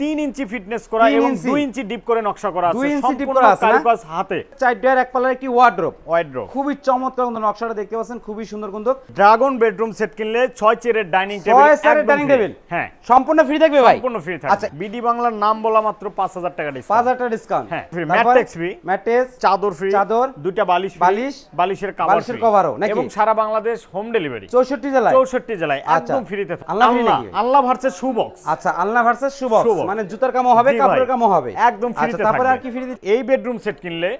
তিন ইঞ্চি ফিটনেস করা এবং ইঞ্চি। দুই ইঞ্চি ডিপ করে নকশা করা আছে। ইঞ্চি deep সম্পূর্ণ করা আছে কারুকাজ হাতে। চার ডয়ার এক পাল্লার একটি ওয়ার্ড্রোপ ওয়াইড্রো খুবই চমৎকার কিন্তু নকশাটা দেখতে পাচ্ছেন খুবই সুন্দর কিন্তু। ড্রাগন বেডরুম সেট কিনলে ছয় চেয়ারের ডাইনিং টেবিল ছয় চেয়ারের dining table? হ্যাঁ। সম্পূর্ণ ফ্রি থাকবে ভাই? সম্পূর্ণ ফ্রি থাকবে। আচ্ছা। বিডি বাংলার নাম বলা মাত্র পাঁচ হাজার টাকা পাঁচ ডিসকাউন্ট হাজার টাকা ডিসকাউন্ট হ্যাঁ, Matrix free। ম্যাট্রেস চাদর ফ্রি চাদর, দুইটা বালিশ বালিশ, বালিশের কভার বালিশের coverও নাকি? এবং সারা বাংলাদেশ হোম ডেলিভারি চৌষট্টি জেলায়? চৌষট্টি জেলায়। আচ্ছা। একদম ফ্রিতে আল্লাহ free আল্লাহ? আল্লাহ ভার্সেস শু বক্স আচ্ছা আলনা ভার্সেস Shoebox। মানে জুতার কামও হবে কাপড়ের কামও হবে। একদম আচ্ছা তারপরে আর কি ফ্রি এই বেডরুম সেট কিনলে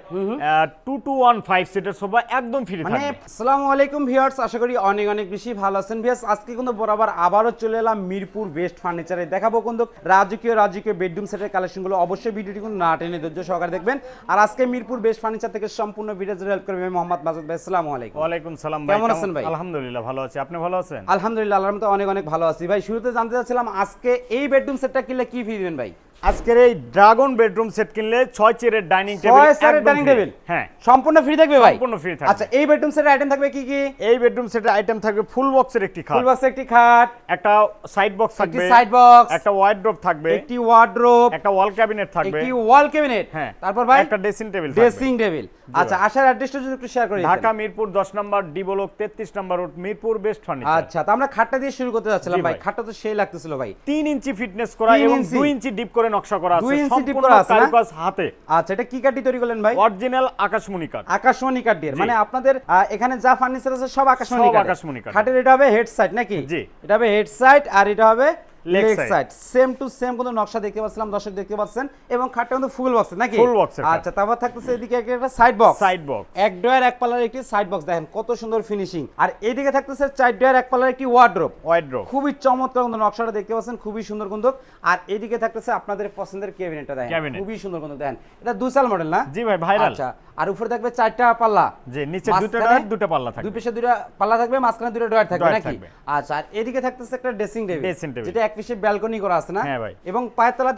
টু টু ওয়ান ফাইভ সিটের সোফা একদম ফ্রি মানে আসসালামু আলাইকুম ভিউয়ার্স আশা করি অনেক অনেক বেশি ভালো আছেন। ভিউয়ার্স আজকে কিন্তু বরাবর আবারও চলে এলাম মিরপুর বেস্ট ফার্নিচারে দেখাবো কিন্তু রাজকীয় রাজকীয় বেডরুম সেটের কালেকশনগুলো অবশ্যই ভিডিওটি কিন্তু না টেনে ধৈর্য সহকারে দেখবেন। আর আজকে মিরপুর বেস্ট ফার্নিচার থেকে সম্পূর্ণ ভিডিও হেল্প করবে আমি মোহাম্মদ মাসুদ ভাই। আসসালামু আলাইকুম। ওয়ালাইকুম সালাম ভাই। কেমন আছেন ভাই? আলহামদুলিল্লাহ ভালো আছি। আপনি ভালো আছেন? আলহামদুলিল্লাহ আল্লাহর মতো অনেক অনেক ভালো আছি। ভাই শুরুতে জানতে চাচ্ছিলাম আজকে এই বেডরুম সেটটা কিনলে কি ফি দিবেন ভাই? আজকের এই ড্রাগন বেডরুম সেট কিনলে ছয় চেয়ারের ডাইনিং টেবিল চেয়ারের dining table? হ্যাঁ। সম্পূর্ণ ফ্রি থাকবে ভাই? সম্পূর্ণ free থাকবে। আচ্ছা এই বেডরুম সেটের আইটেম থাকবে কি কি? এই বেডরুম সেটের আইটেম থাকবে ফুল বক্সের একটি খাট। ফুল বক্স একটি খাট। একটা সাইড বক্স থাকবে। একটি সাইড বক্স একটা ওয়াইড্রপ থাকবে। একটি ওয়ার্ড্রোব একটা ওয়াল ক্যাবিনেট থাকবে। একটি ওয়াল ক্যাবিনেট হ্যাঁ। তারপর ভাই একটা ড্রেসিং টেবিল ড্রেসিং টেবিল আচ্ছা আসার অ্যাড্রেসটা যদি একটু শেয়ার করে Dhaka Mirpur 10 number D block 33 number road Mirpur best furniture আচ্ছা তো আমরা খাটটা দিয়ে শুরু করতে যাচ্ছিলাম ভাই। খাটটা তো সেই লাগতেছিল ভাই। 3 ইঞ্চি ফিটনেস করা এবং ইঞ্চি? 2 ইঞ্চি ডিপ করে নকশা করা আছে দুই ইঞ্চি deep সম্পূর্ণ করা আছে কারুকাজ হাতে। আচ্ছা এটা কি কাটি তৈরি করলেন ভাই? অরিজিনাল আকাশমণি কাঠ। আকাশমণি কাঠ দিয়ে। মানে আপনাদের এখানে যা ফার্নিচার আছে সব আকাশমণি কাঠ আকাশমণি কাঠ খাটের এটা হবে হেড সাইড নাকি? জি। এটা হবে হেড সাইড আর এটা হবে leg side same to same কিন্তু নকশা দেখতে পাচ্ছিলাম দর্শক দেখতে পাচ্ছেন এবং খাটটা কিন্তু ফুল বক্স নাকি? এর খাট। আচ্ছা তারপর থাকতেছে এদিকে একটা সাইড বক্স সাইড বক্স এক ডয়ার এক পাল্লার একটি সাইড বক্স দেখেন কত সুন্দর ফিনিশিং আর এইদিকে থাকতেছে চার ডয়ার এক পাল্লার একটি ওয়ার্ড্রোপ ওয়াইড্রপ খুবই চমৎকার কিন্তু নকশাটা দেখতে পাচ্ছেন খুবই সুন্দর কিন্তু। আর এইদিকে থাকতেছে আপনাদের পছন্দের ক্যাবিনেটটা দেখেন। খুবই সুন্দর কিন্তু দেখেন। এটা দুসাল মডেল না? জি ভাই ভাইরাল আচ্ছা আর উপরে থাকবে চারটা পাল্লা। যে নিচে দুটো ডয়ার দুটো পাল্লা থাকবে। দুই পাশে দুটো পাল্লা থাকবে মাঝখানে দুটো ডয়ার থাকবে নাকি? আচ্ছা আর এদিকে থাকতেছে একটা ড্রেসিং টেবিল Dressing table। যেটা এক পিসে ব্যালকনি করা আছে না? হ্যাঁ ভাই। এবং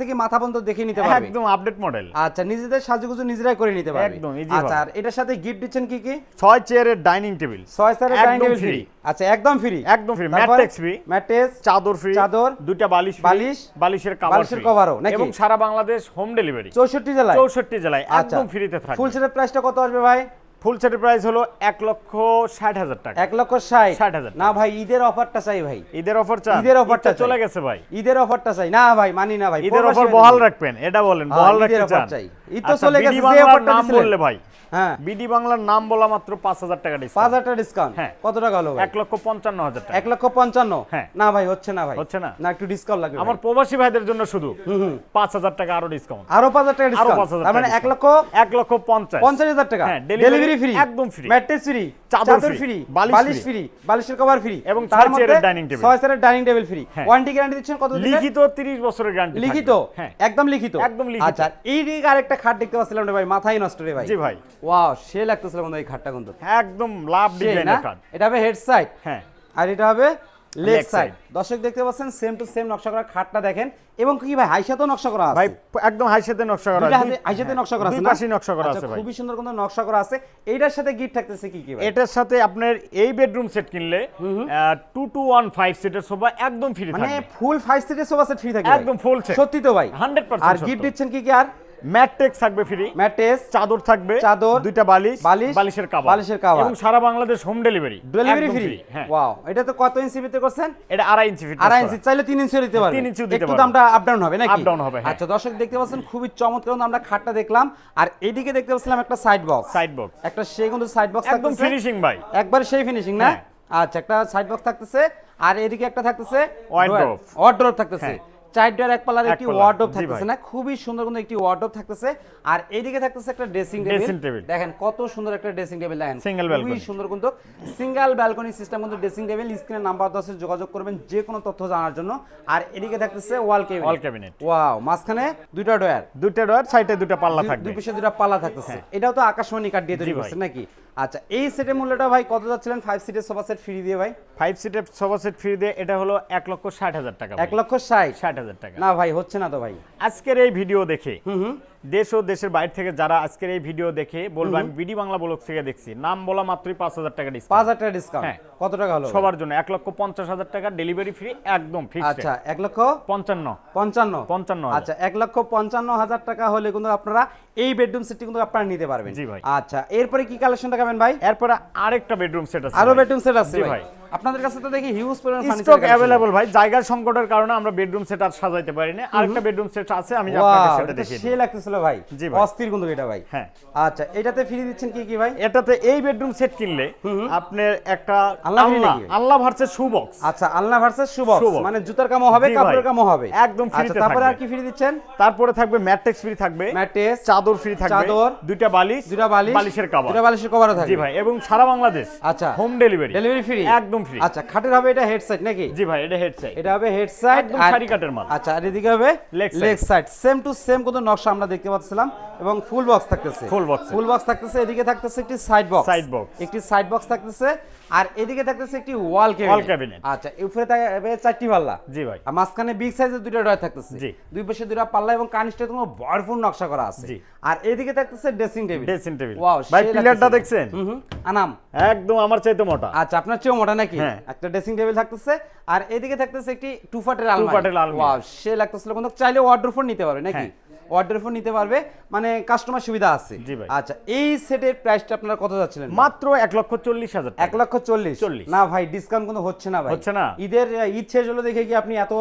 থেকে মাথা পর্যন্ত দেখে নিতে পারবে। একদম আপডেট মডেল আচ্ছা নিজেদের সাজুগুজু নিজেরাই করে নিতে পারবে। একদম, easy আচ্ছা আর এটার সাথে গিফট দিচ্ছেন কি কি? ছয় চেয়ারের ডাইনিং টেবিল ছয় একদম ডাইনিং টেবিল ফ্রি আচ্ছা একদম ফ্রি একদম matrix free। ম্যাট্রেস চাদর ফ্রি চাদর, দুইটা বালিশ বালিশ, বালিশের কভার বালিশের coverও নাকি? এবং সারা বাংলাদেশ হোম ডেলিভারি চৌষট্টি জেলায়। চৌষট্টি জেলায় আচ্ছা। একদম ফ্রিতে থাকবে। ফুল সেটের প্রাইসটা কত আসবে ভাই? ফুল সেটের প্রাইস হলো এক লক্ষ ষাট হাজার টাকা। এক লক্ষ ষাট। 60,000 না ভাই ঈদের অফারটা চাই ভাই। ঈদের অফার চাই ঈদের তো চলে গেছে ভাই। ঈদের অফারটা চাই। না ভাই মানি না ভাই ঈদের অফার বহাল রাখবেন এটা বলেন হ্যাঁ, বহাল রাখতে চান। চাই। তো আচ্ছা, চলে গেছে, যে offer-টা নাম বললে ভাই হ্যাঁ। বিডি বাংলার নাম বলা মাত্র পাঁচ হাজার টাকা ডিসকাউন্ট টাকা ডিসকাউন্ট হ্যাঁ। কত টাকা হলো ভাই? এক লক্ষ পঞ্চান্ন হাজার টাকা। হ্যাঁ। না ভাই হচ্ছে না ভাই। হচ্ছে না? না একটু ডিসকাউন্ট লাগবে আমার প্রবাসী ভাইদের জন্য শুধু পাঁচ হাজার টাকা আরও ডিসকাউন্ট আরও পাঁচ হাজার টাকা ডিসকাউন্ট তার মানে লক্ষ লক্ষ পঞ্চাশ। পঞ্চাশ হাজার টাকা। হ্যাঁ, ডেলিভারি ফ্রি একদম free। ম্যাট্রেস ফ্রি চাদর ফ্রি বালিশ ফ্রি বালিশের কভার ফ্রি এবং তার মধ্যে। ছয় চেয়ারের ডাইনিং টেবিল ফ্রি হ্যাঁ। ওয়ারেন্টি গ্যারান্টি দিচ্ছেন কত দিনের? লিখিত তিরিশ বছরের গ্যারান্টি লিখিত? হ্যাঁ। একদম লিখিত। একদম লিখিত। আচ্ছা এই দিকে আরেকটা খাট দেখতে পাচ্ছিলাম রে ভাই মাথায় নষ্ট রে ভাই। জি ভাই। ওয়াও সে লাগতেছিল বন্ধু এই খাটটা কিন্তু। একদম লাভ ডিজাইনের কার্ড এটা হবে হেড সাইড। হ্যাঁ। আর এটা হবে লেগ সাইড। দর্শক দেখতে পাচ্ছেন সেম টু সেম নকশা করা খাটটা দেখেন। এবং কি ভাই হাইসাতেও নকশা করা আছে? ভাই একদম হাইসাতে নকশা করা হাতে হাইসাতে নকশা করা আছে দুই না? পাশেই নকশা করা আচ্ছা, আছে ভাই। খুবই সুন্দর কিন্তু নকশা করা আছে। এইটার সাথে গিট থাকতেছে কি কি ভাই? এটার সাথে আপনার এই বেডরুম সেট কিনলে টু টু ওয়ান ফাইভ সিটের সোফা একদম ফ্রি মানে ফুল ফাইভ সিটের সোফা সেট ফ্রি থাকবে ভাই। একদম ফুল set। সত্যি তো ভাই। 100% আর। গিফট দিচ্ছেন কি কি আর? ম্যাট্রেক্স থাকবে ফ্রি। ম্যাট্রেস চাদর থাকবে চাদর, দুইটা বালিশ বালিশ, বালিশের কাভার বালিশের। এবং সারা Bangladesh home delivery delivery free হ্যাঁ। ওয়াও এটা তো কত ইঞ্চি ভিতরে করছেন? এটা আড়াই ইঞ্চি আড়াই ইঞ্চি চাইলে তিন ইঞ্চি দিতে পারবে তিন ইঞ্চিও দিতে একটু দামটা আপ ডাউন হবে নাকি? Up down হবে, হ্যাঁ। আচ্ছা দর্শক দেখতে পাচ্ছেন খুবই চমৎকার আমরা খাটটা দেখলাম। আর এইদিকে দেখতে পাচ্ছিলাম একটা সাইড বক্স সাইড বক্স একটা সেই কিন্তু সাইড বক্স একদম ফিনিশিং ভাই। একবার সেই ফিনিশিং না? হ্যাঁ। আচ্ছা একটা সাইড বক্স থাকতেছে। আর এদিকে একটা থাকতেছে Wardrobe। ওয়ার্ড্রোব থাকতেছে। হ্যাঁ। চার ডয়ার এক পাল্লার একটি থাকতেছে না? খুবই সুন্দর কিন্তু একটি ওয়ার্ড্রোব থাকতেছে। আর এইদিকে থাকতেছে একটা ড্রেসিং টেবিল দেখেন কত সুন্দর একটা ড্রেসিং টেবিল দেখেন। Single খুবই সুন্দর কিন্তু সিঙ্গেল ব্যালকনি সিস্টেম কিন্তু ড্রেসিং টেবিল স্ক্রিনে নাম্বার যোগাযোগ করবেন যে কোনো তথ্য জানার জন্য। আর এদিকে থাকতেছে ওয়াল cabinet। ওয়াও মাঝখানে দুইটা ডয়ার দুইটা ডয়ার সাইডে দুইটা পাল্লা থাকবে। দুই পাশে দুটা পাল্লা থাকতেছে। এটাও তো আকাশমণি কাঠ দিয়ে তৈরি করছে নাকি? আচ্ছা এই সেটের মূল্যটা ভাই কত যাচ্ছিলেন? ফাইভ সিটের সোফা সেট ফ্রি দিয়ে ভাই। ফাইভ সিটের সোফা সেট ফ্রি দিয়ে এটা হলো এক লক্ষ ষাট হাজার টাকা এক লক্ষ ষাট। 60,000 হাজার টাকা। না ভাই হচ্ছে না তো ভাই। আজকের এই ভিডিও দেখে দেশ ও দেশের বাইরে থেকে যারা আজকের এই ভিডিও দেখে বলব আমি বিডি বাংলা ব্লগ থেকে দেখছি। নাম বলা মাত্রই পাঁচ হাজার টাকা পাঁচ ডিসকাউন্ট হাজার টাকা ডিসকাউন্ট হ্যাঁ। কত টাকা হলো? সবার জন্য এক লক্ষ পঞ্চাশ হাজার টাকা ডেলিভারি ফ্রি একদম ফিক্সড আচ্ছা এক লক্ষ পঞ্চান্ন। পঞ্চান্ন। পঞ্চান্ন। আচ্ছা এক লক্ষ পঞ্চান্ন হাজার টাকা হলে কিন্তু আপনারা এই বেডরুম সেটটি কিন্তু আপনারা নিতে পারবেন। জি ভাই। আচ্ছা এরপরে কি কালেকশন দেখাবেন ভাই? এরপরে আরেকটা বেডরুম সেট আছে আরও বেডরুম সেট আছে ভাই। আপনাদের কাছে তো দেখি হিউজ পরিমাণ স্টক অ্যাভেলেবল ভাই। জায়গার সংকটের কারণে আমরা বেডরুম সেট আর সাজাইতে পারি না আরেকটা বেডরুম সেট আছে আমি আপনাকে সেটা দেখিয়ে সে দিই লাগতেছিল ভাই। অস্থির কিন্তু এটা ভাই। হ্যাঁ। আচ্ছা এটাতে ফ্রি দিচ্ছেন কি কি ভাই? এটাতে এই বেডরুম সেট কিনলে আপনার একটা আল্লাহ আল্লাহ ভার্সেস শু বক্স আচ্ছা আলনা ভার্সেস শুভক শুভক। মানে জুতার কামও হবে কাপড়ের কামও হবে। একদম free আচ্ছা তারপরে আর থাকবে। কি ফ্রি দিচ্ছেন? তারপরে থাকবে ম্যাট্রেক্স ফ্রি থাকবে। ম্যাট্রেস চাদর ফ্রি থাকবে। চাদর, দুইটা বালিশ দুটা বালিশ বালিশের কভার দুটা বালিশের কভারও থাকবে। জি ভাই এবং সারা বাংলাদেশ আচ্ছা। হোম ডেলিভারি ডেলিভারি ফ্রি একদম ফ্রি আচ্ছা খাটের হবে এটা হেড সাইড নাকি? জি ভাই এটা হেড সাইড এটা হবে হেড সাইড সারি কাটের মাল। আচ্ছা আর এদিকে হবে leg side same to same কত নকশা আমরা দেখতে পাচ্ছিলাম এবং ফুল বক্স থাকতেছে। Full box। ফুল বক্স থাকতেছে এদিকে থাকতেছে একটি সাইড বক্স Side box। একটি সাইড বক্স থাকতেছে আর এদিকে থাকতেছে একটি ওয়াল ক্যাবিনেট Wall cabinet। আচ্ছা উপরে থাকবে চারটি পাল্লা। জি ভাই। আর মাঝখানে বিগ সাইজের দুটো ড্রয়ার থাকতেছে। জি। দুই পাশে দুটো পাল্লা এবং কানিস্টে তোমার ভরপুর নকশা করা আছে। আর এদিকে থাকতেছে dressing table dressing table wow ভাই পিলারটা দেখছেন? আনাম। একদম আমার চাইতে মোটা। আচ্ছা আপনার চেয়েও মোটা নাকি? হ্যাঁ। একটা ড্রেসিং টেবিল থাকতেছে আর এদিকে থাকতেছে একটি টু ফাটের আলমারি টুফাটের আলমারি। ওয়াও সে লাগতেছিল কিন্তু চাইলে ওয়ার্ড্রোফ নিতে পারবে নাকি হ্যাঁ। ওয়ার্ড্রোফ নিতে পারবে মানে কাস্টমার সুবিধা আছে। জি ভাই। আচ্ছা এই সেটের প্রাইসটা আপনারা কত যাচ্ছিলেন মাত্র এক লক্ষ চল্লিশ হাজার এক লক্ষ চল্লিশ। 40 না ভাই ডিসকাউন্ট কিন্তু হচ্ছে না ভাই। হচ্ছে না? ঈদের ঈদ শেষ হলো দেখে কি আপনি এত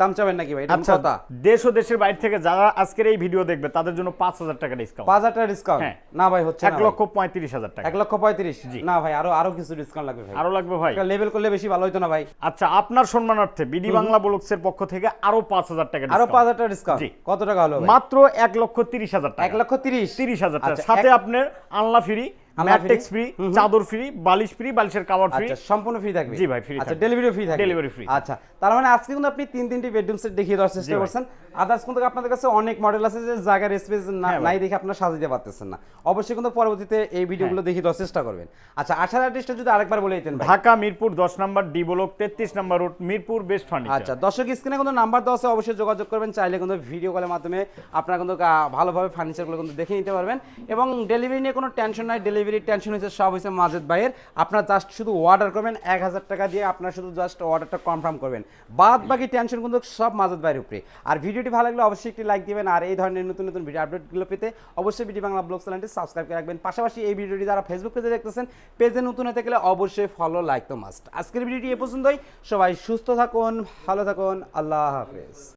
দাম চাবেন নাকি ভাই? আচ্ছা কথা। দেশ ও দেশের বাইরে থেকে যারা আজকের এই ভিডিও দেখবে তাদের জন্য পাঁচ হাজার টাকা ডিসকাউন্ট পাঁচ হাজার টাকা ডিসকাউন্ট হ্যাঁ। না ভাই হচ্ছে এক লক্ষ পঁয়ত্রিশ হাজার টাকা। এক লক্ষ পঁয়ত্রিশ। না ভাই আরও আরও কিছু ডিসকাউন্ট লাগবে ভাই। আরও লাগবে ভাই। লেভেল করলে বেশি ভালো হতো না ভাই। আচ্ছা আপনার সম্মানার্থে বিডি বাংলা ব্লগসের পক্ষ থেকে আরও পাঁচ হাজার টাকা আরও পাঁচ হাজার টাকা ডিসকাউন্ট। কত টাকা হলো ভাই? মাত্র এক লক্ষ তিরিশ হাজার টাকা। এক লক্ষ তিরিশ? তিরিশ হাজার টাকা। আচ্ছা, সাথে আপনার আনলা ফ্রি আনলা ম্যাট্রিক্স ফ্রি চাদর ফ্রি বালিশ ফ্রি বালিশের কাভার ফ্রি আচ্ছা সম্পূর্ণ ফ্রি থাকবে। জি ভাই, free আচ্ছা ডেলিভারি ফ্রি থাকবে। Delivery free। আচ্ছা তার মানে আজকে কিন্তু আপনি তিন তিনটি বেডরুম সেট দেখিয়ে দেওয়ার চেষ্টা করছেন। আদার্স কিন্তু আপনাদের কাছে অনেক মডেল আছে যে জায়গার স্পেস হ্যাঁ নাই দেখে আপনারা সাজাতে পারতেছেন না। অবশ্যই কিন্তু পরবর্তীতে এই ভিডিওগুলো দেখিয়ে দেওয়ার চেষ্টা করবেন। আচ্ছা অ্যাড্রেসটা যদি আরেকবার বলে দিতেন ঢাকা মিরপুর দশ নম্বর ডি ব্লক তেত্রিশ number road Mirpur best furniture আচ্ছা দর্শক স্ক্রিনে কিন্তু নাম্বার দেওয়া আছে অবশ্যই যোগাযোগ করবেন। চাইলে কিন্তু ভিডিও কলের মাধ্যমে আপনারা কিন্তু ভালোভাবে ফার্নিচারগুলো কিন্তু দেখে নিতে পারবেন। এবং ডেলিভারি নিয়ে কোনো টেনশন নাই ডেলিভারি টেনশন হচ্ছে সব হচ্ছে মাজেদ ভাইয়ের। আপনার জাস্ট শুধু অর্ডার করবেন, এক হাজার টাকা দিয়ে আপনার শুধু জাস্ট অর্ডারটা কনফার্ম করবেন। বাদ বাকি টেনশন কিন্তু সব মাজেদ ভাইয়ের উপরে। আর ভিডিওটি ভালো লাগলে অবশ্যই একটি লাইক দিবেন, আর এই ধরনের নতুন নতুন ভিডিও আপডেটগুলো পেতে অবশ্যই বিডি বাংলা ব্লগ চ্যানেলটি সাবস্ক্রাইব করে রাখবেন। পাশাপাশি এই ভিডিওটি যারা ফেসবুক পেজে দেখতেছেন পেজে নতুন হতে গেলে অবশ্যই ফলো লাইক তো মাস্ট আজকের ভিডিওটি এ পর্যন্তই। সবাই সুস্থ থাকুন, ভালো থাকুন, আল্লাহ হাফেজ।